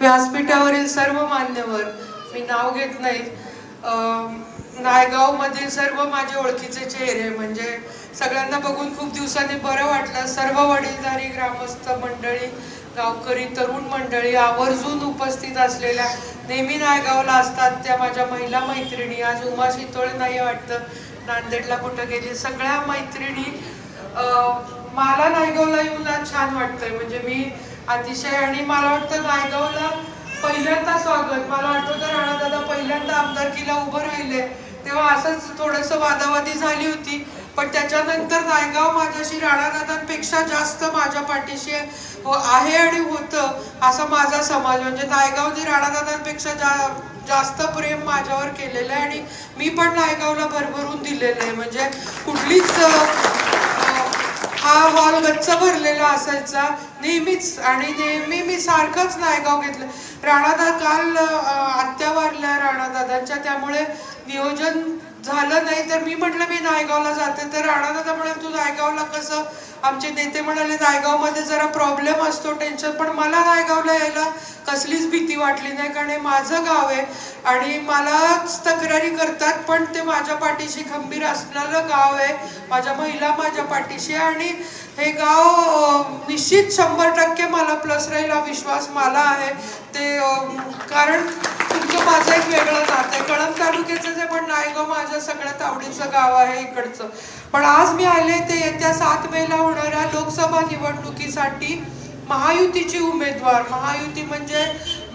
व्यासपीठावरील सर्व मान्यवर मी नाव घेत नाही अं, नायगावमधील सर्व माझे ओळखीचे चेहरे म्हणजे सगळ्यांना बघून खूप दिवसांनी बरं वाटलं. सर्व वडीलधारी ग्रामस्थ मंडळी गावकरी तरुण मंडळी आवर्जून उपस्थित असलेल्या नेहमी नायगावला असतात त्या माझ्या महिला मैत्रिणी. आज उमा शितोळे नाही वाटतं. नांदेडला कुठं गेली? सगळ्या मैत्रिणी मला नायगावला येऊन छान वाटतंय. म्हणजे मी अतिशय आणि मला वाटतं नायगावला पहिल्यांदा स्वागत. मला आठवतं राणा दादा पहिल्यांदा आमदारकीला उभं राहिले तेव्हा असंच थोडंसं वादावादी झाली होती. पण त्याच्यानंतर नायगाव माझ्याशी राणादादांपेक्षा जास्त माझ्या पाठीशी आहे आणि होतं असा माझा समाज म्हणजे नायगावने राणादादांपेक्षा जा जास्त प्रेम माझ्यावर केलेलं आहे आणि मी पण नायगावला भरभरून दिलेलं आहे. म्हणजे कुठलीच हा हॉल गच्च भरलेला असायचा. नेहमीच आणि नेहमी मी सारखंच नायगाव घेतलं. राणादा काल आत्या वारल्या राणादादांच्या त्यामुळे नियोजन झालं नाही तर मी म्हटलं मी नायगावला जाते. तर राणादादा म्हणाल तू नायगावला कसं? आमचे नेते म्हणाले नायगावमध्ये जरा प्रॉब्लेम असतो टेन्शन पण मला नायगावला यायला कसलीच भीती वाटली नाही कारण हे माझं गाव आहे आणि मलाच तक्रारी करतात पण ते माझ्या पाठीशी खंबीर असणारं गाव आहे. माझ्या महिला माझ्या पाठीशी आणि हे गाव निश्चित शंभर टक्के मला प्लस राहील हा विश्वास मला आहे. ते कारण तुमचं माझं एक वेगळं नातं आहे. कळम तालुक्याचं जे पण गं माझं सगळ्यात आवडीचं गाव आहे इकडचं. पण आज मी आले ते येत्या सात मेला होणाऱ्या लोकसभा निवडणुकीसाठी महायुतीची उमेदवार. महायुती म्हणजे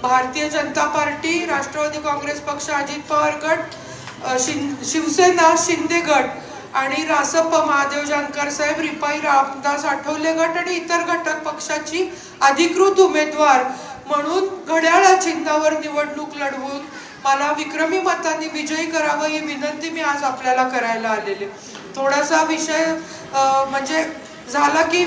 भारतीय जनता पार्टी राष्ट्रवादी काँग्रेस पक्ष अजित पवार गट शिं शिवसेना शिंदे गट आणि रासप महादेव जानकर साहेब रिपाई रामदास आठवले गट आणि इतर घटक पक्षाची अधिकृत उमेदवार. म्हणून घड्याळा चिन्हावर निवडणूक लढवून मला विक्रमी मतांनी विजयी करावं ही विनंती मी आज आपल्याला करायला आलेली थोडासा विषय म्हणजे झाला की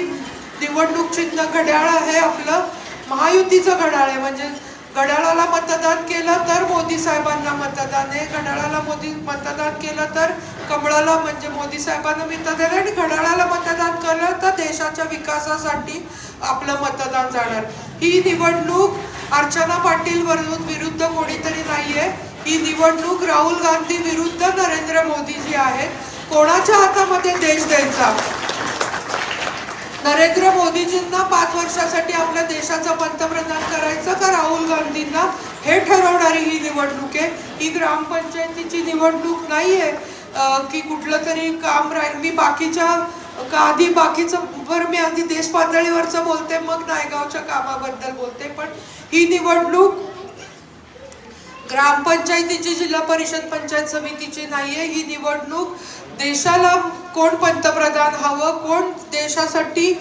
निवडणूक चिन्ह घड्याळ आहे आपलं महायुतीचं घड्याळ आहे. म्हणजे घड्याळाला मतदान केलं तर मोदी साहेबांना मतदान आहे घड्याळाला मोदी मतदान केलं तर कमळाला म्हणजे मोदी साहेबांना मतदान आहे आणि घड्याळाला मतदान केलं तर देशाच्या विकासासाठी आपलं मतदान जाणार. ही निवडणूक अर्चना पाटील वरून विरुद्ध कोणीतरी नाहीये. ही निवडणूक राहुल गांधी विरुद्ध नरेंद्र मोदीजी आहेत. कोणाच्या हातामध्ये देश द्यायचा? नरेंद्र मोदीजींना पाच वर्षासाठी आपल्या देशाचं पंतप्रधान करायचं का राहुल गांधींना? हे ठरवणारी ही निवडणूक आहे. ही ग्रामपंचायतीची निवडणूक नाहीये. आहे की कुठलं तरी काम राहील. मी बाकीच्या का आधी बाकीचं बरं मी आधी देश पातळीवरचं बोलते मग नायगावच्या कामाबद्दल बोलते. पण ही निवडणूक ग्रामपंचायतीची जिल्हा परिषद पंचायत समितीची नाहीये. ही निवडणूक देशाला कोण पंतप्रधान हवं कोण देशासाठी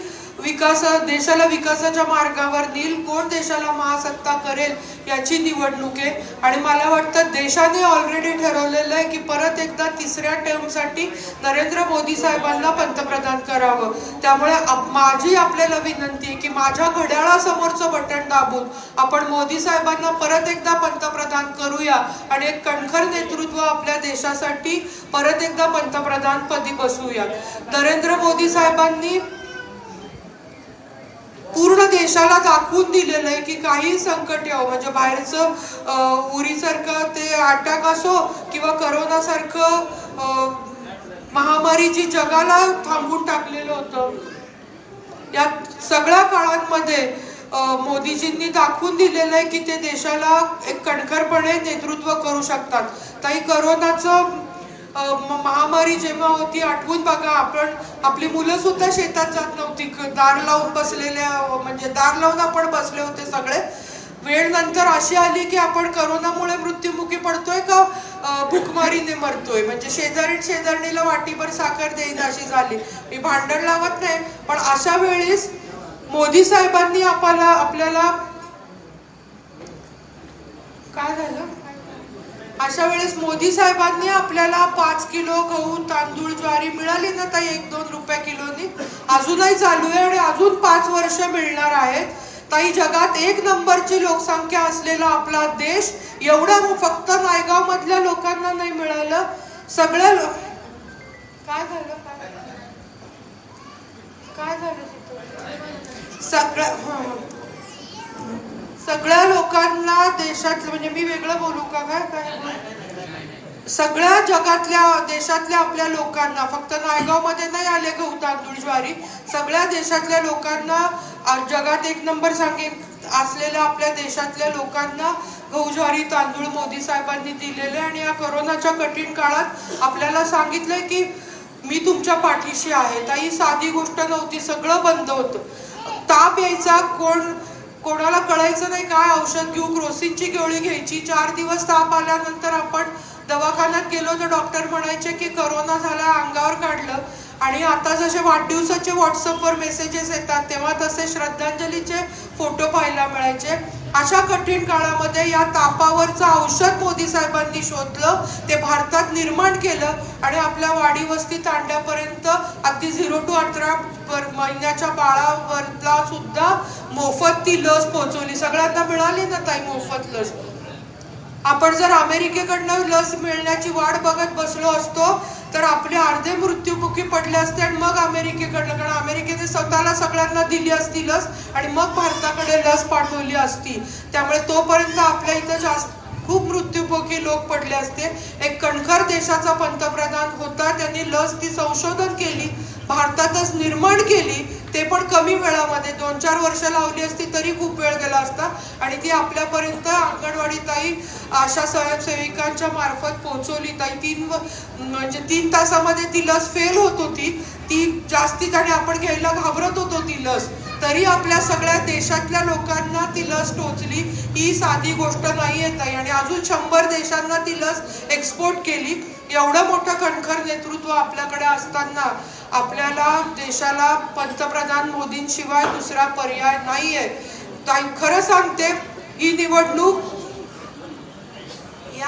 विकास देशाला विकासाच्या मार्गावर नील कोण देशाला महासत्ता करेल याची निवडणूक आहे. आणि मला वाटतं देशाने ऑलरेडी ठरवलेलं आहे की परत एकदा तिसऱ्या टर्मसाठी नरेंद्र मोदी साहेबांना पंतप्रधान करावं. त्यामुळे आप- माझी आपल्याला विनंती आहे की माझ्या घड्याळासमोरचं बटन दाबून आपण मोदी साहेबांना परत एकदा पंतप्रधान करूया आणि एक कणखर नेतृत्व आपल्या देशासाठी परत एकदा पंतप्रधानपदी बसूया नरेंद्र मोदी साहेबांनी देशाला दाखवून दिलेलं आहे की काही संकट यावं. म्हणजे बाहेरचं उरीसारखं ते अटॅक असो किंवा करोनासारखं महामारी जी जगाला थांबवून टाकलेलं होतं. या सगळ्या काळांमध्ये मोदीजींनी दाखवून दिलेलं आहे की ते देशाला एक कणखरपणे नेतृत्व करू शकतात. काही करोनाचं महामारी जेव्हा होती आठवून बघा आपण आपली मुलं सुद्धा शेतात जात नव्हती. दार लावून बसलेल्या म्हणजे दार लावून आपण बसले होते सगळे. वेळ नंतर अशी आली की आपण करोनामुळे मृत्युमुखी पडतोय का भुकमारीने मरतोय? म्हणजे शेजारी शेजारणीला वाटीभर साखर देईन अशी झाली. मी भांडण लावत नाही पण अशा वेळेस मोदी साहेबांनी आपल्याला आपल्याला काय झालं? अशा वेळेस मोदी साहेबांनी आपल्याला पाच किलो गहू तांदूळ ज्वारी मिळाली ना ताई? एक दोन रुपये किलोनी. अजूनही चालू आहे आणि अजून पाच वर्ष मिळणार आहेत. ताई जगात एक नंबरची लोकसंख्या असलेला आपला देश एवढा फक्त नायगाव मधल्या लोकांना नाही मिळालं. सगळ्या लो- काय झालं? काय झालं? तिथं सगळ्या सगळ्या लोकांना देशातलं म्हणजे मी वेगळं बोलू का काय? काय सगळ्या जगातल्या देशातल्या आपल्या लोकांना फक्त नायगावमध्ये नाही आले गहू तांदूळ ज्वारी सगळ्या देशातल्या लोकांना जगात एक नंबर सांगित असलेल्या आपल्या देशातल्या लोकांना गहू ज्वारी तांदूळ मोदी साहेबांनी दिलेले आणि या करोनाच्या कठीण काळात आपल्याला सांगितलंय की मी तुमच्या पाठीशी आहे. ताई साधी गोष्ट नव्हती सगळं बंद होतं. ताप यायचा कोण कोणाला कळायचं नाही काय औषध घेऊ क्रोसिनची गोळी घ्यायची चार दिवस ताप आल्यानंतर आपण दवाखान्यात गेलो तर डॉक्टर म्हणायचे की करोना झाला अंगावर काढलं. आणि आता जसे वाढदिवसाचे व्हॉट्सअपवर मेसेजेस येतात तेव्हा तसे श्रद्धांजलीचे फोटो पाहायला मिळायचे. अशा कठीण काळामध्ये या तापावरचं औषध मोदी साहेबांनी शोधलं ते भारतात निर्माण केलं आणि आपल्या वाडी वस्ती तांड्यापर्यंत अगदी झिरो टू अठरा महिन्याच्या बाळावरला सुद्धा मोफत ती लस पोहोचवली. सगळ्यांना मिळाली ना ताई मोफत लस? आपण जर अमेरिकेकडनं लस मिळण्याची वाट बघत बसलो असतो तर आपले अर्धे मृत्युमुखी पडले असते आणि मग अमेरिकेकडनं कारण अमेरिकेने स्वतःला सगळ्यांना दिली असती लस आणि मग भारताकडे लस पाठवली असती. त्यामुळे तोपर्यंत आपल्या इथं जास्त खूप मृत्युमुखी लोक पडले असते. एक कणखर देशाचा पंतप्रधान होता. त्यांनी लस ती संशोधन केली. भारतातच निर्माण केली. ते पण कमी वेळामध्ये. दोन चार वर्ष लावली असती तरी खूप वेळ गेला असता. आणि ती आपल्यापर्यंत अंगणवाडी ताई आशा स्वयंसेविकांच्या मार्फत पोहोचवली. ताई तीन व- म्हणजे तीन तासामध्ये ती लस फेल होत होती. ती जास्तीत आणि आपण घ्यायला घाबरत होतो ती लस. तरी आपल्या सगळ्या देशातल्या लोकांना ती लस टोचली. ही साधी गोष्ट नाही येत आहे आणि अजून शंभर देशांना ती लस एक्सपोर्ट केली. एवढं मोठं कणखर नेतृत्व आपल्याकडे असताना आपल्याला देशाला पंतप्रधान मोदींशिवाय दुसरा पर्याय नाही आहे खरं सांगते ही निवडणूक